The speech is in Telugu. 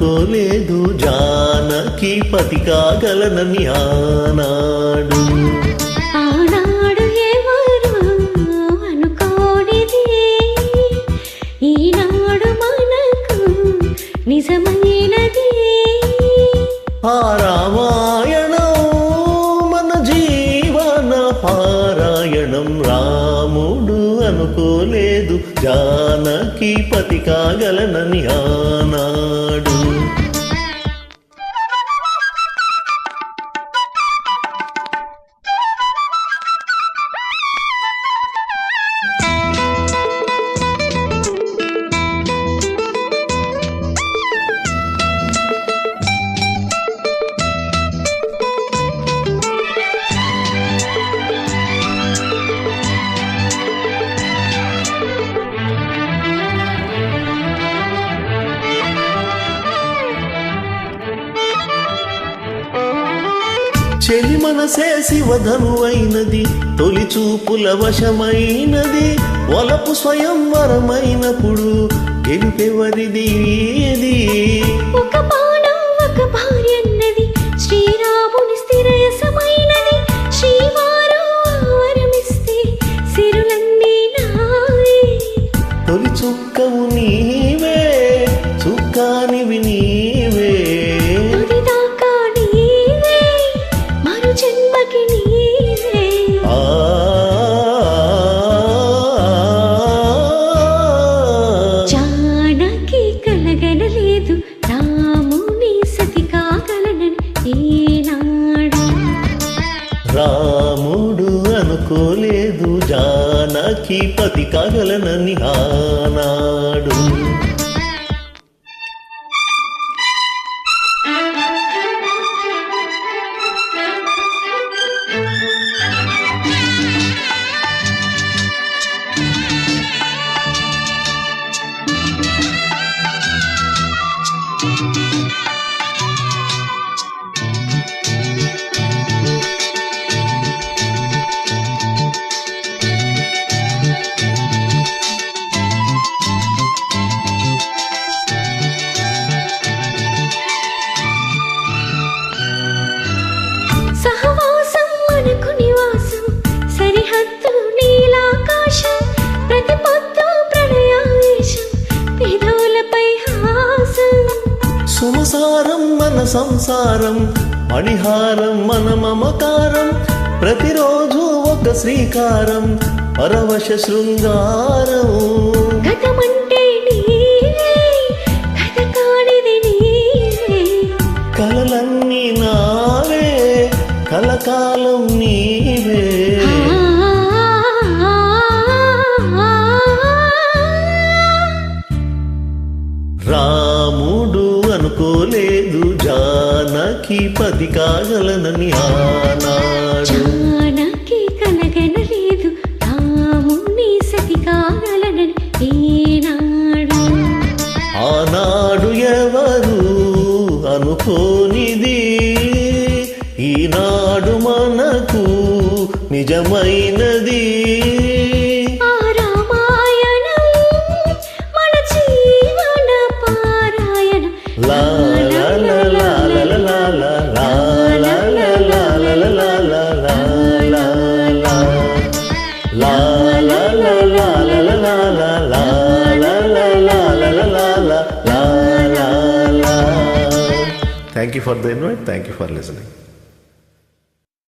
అనుకోలేదు. జానకి పతి కాగలనని ఆనాడు ఆనాడు ఎవరు అనుకోనిది? ఈనాడు మనకు నిజమైనది. ఆ రామాయణం మన జీవన పారాయణం రాముడు అనుకోలేదు. జానకి పతి కాగలనని ఆనాడు. చెలి మనసే శివధను అయినది తొలి చూపుల వశమైనది వలపు స్వయంవరమైనప్పుడు గెలిపెవరిది ఏది? అనుకోలేదు. జానకి పతి కాగలనని ఆనాడు సుమసారం మన సంసారం మణిహారం మన మమకారం ప్రతిరోజు ఒక శ్రీకారం పరవశ శృంగారం కలలన్నీ నావే కలకాలం అనుకోలేదు జానకి పది కాగలనని ఆనాడు. జానకి కలగనలేదు రాముని సతి కాగలనని ఏనాడు ఆనాడు ఎవరు అనుకోనిది? ఈనాడు మనకు నిజమైనది. Thank you for the invite. Thank you for listening.